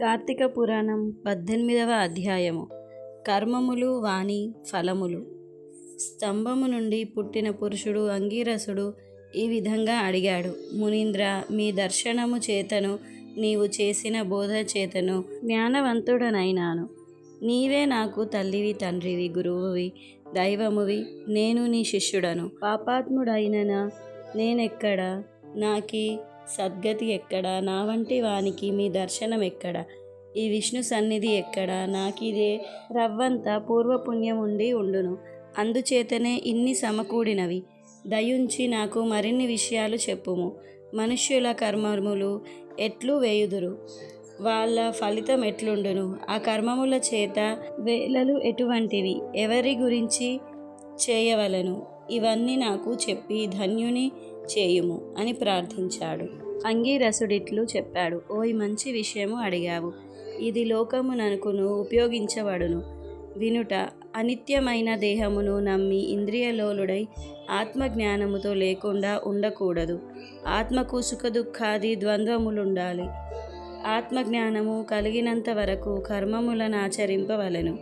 కార్తీక పురాణం పద్దెనిమిదవ అధ్యాయము. కర్మములు వాణి ఫలములు. స్తంభము నుండి పుట్టిన పురుషుడు అంగీరసుడు ఈ విధంగా అడిగాడు. మునీంద్ర మీ దర్శనము చేతను నీవు చేసిన బోధ చేతను జ్ఞానవంతుడనైనాను. నీవే నాకు తల్లివి తండ్రివి గురువువి దైవమువి నేను నీ శిష్యుడను. పాపాత్ముడైన నేనెక్కడ? నాకి సద్గతి ఎక్కడ? నా వంటి వానికి మీ దర్శనం ఎక్కడ? ఈ విష్ణు సన్నిధి ఎక్కడ? నాకిదే రవ్వంత పూర్వపుణ్యం ఉండి ఉండును. అందుచేతనే ఇన్ని సమకూడినవి. దయుంచి నాకు మరిన్ని విషయాలు చెప్పుము. మనుష్యుల కర్మములు ఎట్లు వేయుదురు? వాళ్ళ ఫలితం ఎట్లుండును? ఆ కర్మముల చేత వేలలు ఎటువంటివి? ఎవరి గురించి చేయవలను? ఇవన్నీ నాకు చెప్పి ధన్యుని చేయుము అని ప్రార్థించాడు. అంగీరసుడిట్లు చెప్పాడు ఓయ్ మంచి విషయము అడిగావు. ఇది లోకమునకును ఉపయోగించబడును. వినుట అనిత్యమైన దేహమును నమ్మి ఇంద్రియలోలుడై ఆత్మజ్ఞానముతో లేకుండా ఉండకూడదు. ఆత్మకు సుఖదుఖాది ద్వంద్వములుండాలి. ఆత్మజ్ఞానము కలిగినంత వరకు కర్మములను ఆచరింపవలను.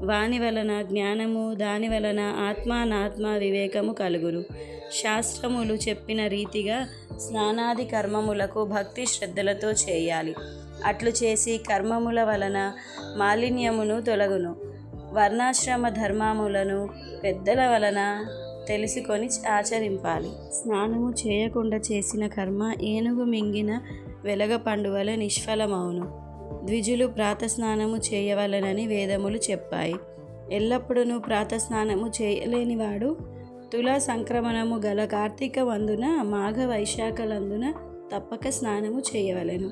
వాని వలన జ్ఞానము దాని వలన ఆత్మానాత్మ వివేకము కలుగును. శాస్త్రములు చెప్పిన రీతిగా స్నానాది కర్మములకు భక్తి శ్రద్ధలతో చేయాలి. అట్లు చేసి కర్మముల వలన మాలిన్యమును తొలగును. వర్ణాశ్రమ ధర్మములను పెద్దల వలన తెలుసుకొని ఆచరింపాలి. స్నానము చేయకుండా చేసిన కర్మ ఏనుగు మింగిన వెలగ పండువల నిష్ఫలమవును ద్విజులు ప్రాతస్నానము చేయవలనని వేదములు చెప్పాయి. ఎల్లప్పుడూ ప్రాతస్నానము చేయలేనివాడు తులా సంక్రమణము గల కార్తీక వందున మాఘ వైశాఖలందున తప్పక స్నానము చేయవలెను.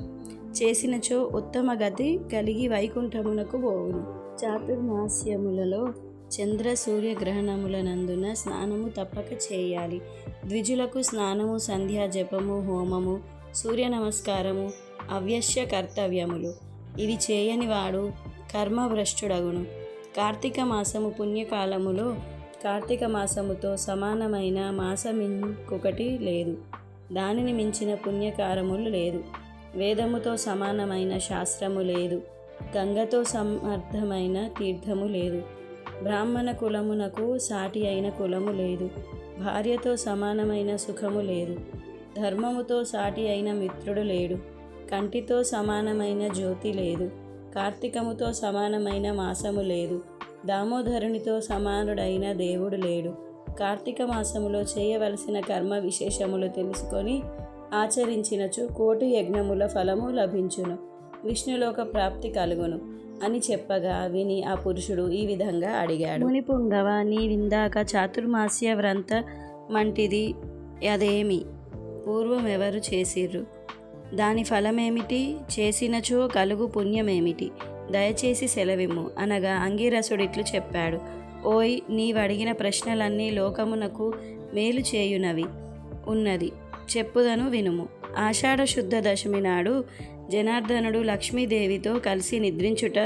చేసినచో ఉత్తమ గతి కలిగి వైకుంఠమునకు పోవును. చాతుర్మాస్యములలో చంద్ర సూర్య గ్రహణములనందున స్నానము తప్పక చేయాలి. ద్విజులకు స్నానము సంధ్యా జపము హోమము సూర్య నమస్కారము అవ్యశ్య కర్తవ్యములు. ఇది చేయని వాడు కర్మభ్రష్టుడగును. కార్తీక మాసము పుణ్యకాలములో కార్తీక మాసముతో సమానమైన మాసం ఇంకొకటి లేదు. దానిని మించిన పుణ్యకారములు లేదు. వేదముతో సమానమైన శాస్త్రము లేదు. గంగతో సమర్థమైన తీర్థము లేదు. బ్రాహ్మణ కులమునకు సాటి అయిన కులము లేదు. భార్యతో సమానమైన సుఖము లేదు. ధర్మముతో సాటి అయిన మిత్రుడు లేడు. కంటితో సమానమైన జ్యోతి లేదు. కార్తీకముతో సమానమైన మాసము లేదు. దామోదరునితో సమానుడైన దేవుడు లేడు. కార్తీక మాసములో చేయవలసిన కర్మ విశేషములు తెలుసుకొని ఆచరించినచు కోటి యజ్ఞముల ఫలము లభించును. విష్ణులోక ప్రాప్తి కలుగును అని చెప్పగా విని ఆ పురుషుడు ఈ విధంగా అడిగాడు. ముని పుంగవ నీవిందాక చాతుర్మాస్య వ్రంత మంటిది అదేమి? పూర్వం ఎవరు చేసిర్రు? దాని ఫలమేమిటి? చేసినచో కలుగు పుణ్యమేమిటి? దయచేసి సెలవిమ్ము అనగా అంగీరసుడిట్లు చెప్పాడు. ఓయ్ నీవడిగిన ప్రశ్నలన్నీ లోకమునకు మేలు చేయునవి ఉన్నది. చెప్పుదను వినుము. ఆషాఢ శుద్ధ దశమి నాడు జనార్దనుడు లక్ష్మీదేవితో కలిసి నిద్రించుట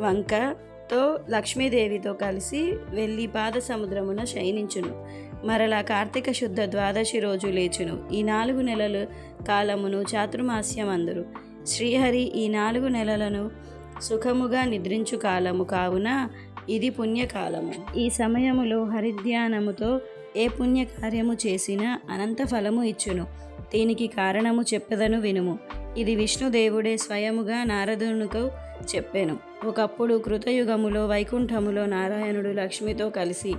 వంక తో లక్ష్మీదేవితో కలిసి వెళ్ళి పాద సముద్రమున శయనించును. మరలా కార్తీక శుద్ధ ద్వాదశి రోజు లేచును. ఈ నాలుగు నెలలు కాలమును చాతుర్మాస్యమందురు. శ్రీహరి ఈ నాలుగు నెలలను సుఖముగా నిద్రించు కాలము కావున ఇది పుణ్యకాలము. ఈ సమయములో హరిధ్యానముతో ఏ పుణ్యకార్యము చేసినా అనంత ఫలము ఇచ్చును. దీనికి కారణము చెప్పదను వినుము. ఇది విష్ణుదేవుడే స్వయముగా నారదునుకు చెప్పెను. ఒకప్పుడు కృతయుగములో వైకుంఠములో నారాయణుడు లక్ష్మితో కలిసి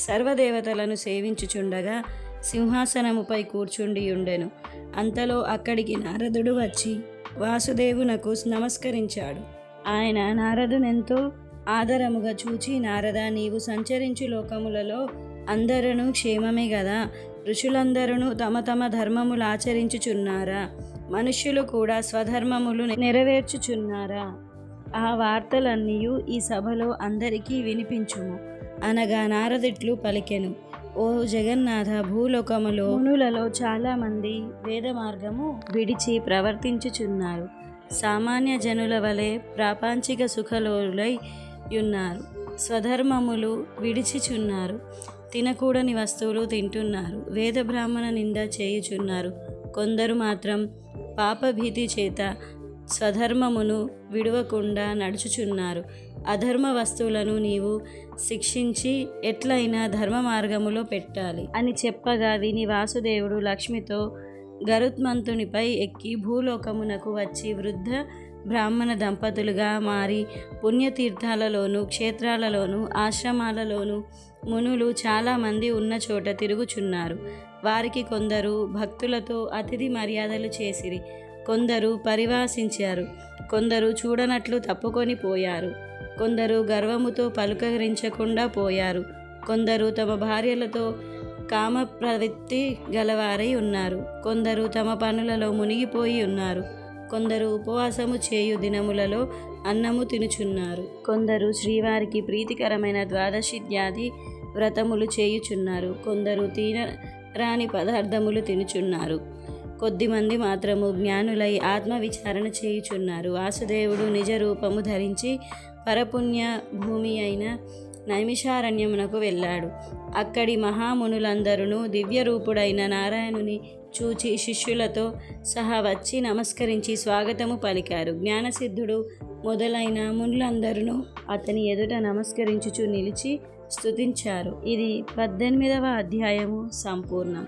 సర్వదేవతలను సేవించుచుండగా సింహాసనముపై కూర్చుండి ఉండెను అంతలో అక్కడికి నారదుడు వచ్చి వాసుదేవునకు నమస్కరించాడు. ఆయన నారదునెంతో ఆదరముగా చూచి నారద నీవు సంచరించు లోకములలో అందరూ క్షేమమే గదా. ఋషులందరూ తమ తమ ధర్మములు ఆచరించుచున్నారా? మనుష్యులు కూడా స్వధర్మములు నెరవేర్చుచున్నారా? ఆ వార్తలన్నీ ఈ సభలో అందరికీ వినిపించుము. అనగా నారదిట్లు పలికెను. ఓ జగన్నాథ భూలోకములో మునులలో చాలామంది వేద మార్గము విడిచి ప్రవర్తించుచున్నారు. సామాన్య జనుల వలె ప్రాపంచిక సుఖలోలై ఉన్నారు స్వధర్మములు విడిచిచున్నారు. తినకూడని వస్తువులు తింటున్నారు. వేద బ్రాహ్మణ నింద చేయుచున్నారు. కొందరు మాత్రం పాపభీతి చేత స్వధర్మమును విడవకుండా నడుచుచున్నారు. అధర్మ వస్తువులను నీవు శిక్షించి ఎట్లయినా ధర్మ మార్గములో పెట్టాలి. అని చెప్పగా విని వాసుదేవుడు లక్ష్మితో గరుత్మంతునిపై ఎక్కి భూలోకమునకు వచ్చి వృద్ధ బ్రాహ్మణ దంపతులుగా మారి పుణ్యతీర్థాలలోను క్షేత్రాలలోను ఆశ్రమాలలోను మునులు చాలామంది ఉన్న చోట తిరుగుచున్నారు. వారికి కొందరు భక్తులతో అతిథి మర్యాదలు చేసిరి. కొందరు పరివాసించారు. కొందరు చూడనట్లు తప్పుకొని పోయారు. కొందరు గర్వముతో పలుకరించకుండా పోయారు. కొందరు తమ భార్యలతో కామ ప్రవృత్తి గలవారై ఉన్నారు. కొందరు తమ పనులలో మునిగిపోయి ఉన్నారు. కొందరు ఉపవాసము చేయు దినములలో అన్నము తినుచున్నారు. కొందరు శ్రీవారికి ప్రీతికరమైన ద్వాదశిద్యాది వ్రతములు చేయుచున్నారు. కొందరు తీన రాని పదార్థములు తినుచున్నారు. కొద్దిమంది మాత్రము జ్ఞానులై ఆత్మవిచారణ చేయుచున్నారు. వాసుదేవుడు నిజ రూపము ధరించి పరపుణ్య భూమి అయిన నైమిషారణ్యమునకు వెళ్ళాడు. అక్కడి మహామునులందరూ దివ్యరూపుడైన నారాయణుని చూచి శిష్యులతో సహా వచ్చి నమస్కరించి స్వాగతము పలికారు. జ్ఞానసిద్ధుడు మొదలైన మునులందరూ అతని ఎదుట నమస్కరించుచు నిలిచి స్తుతించారు. ఇది పద్దెనిమిదవ అధ్యాయము సంపూర్ణం.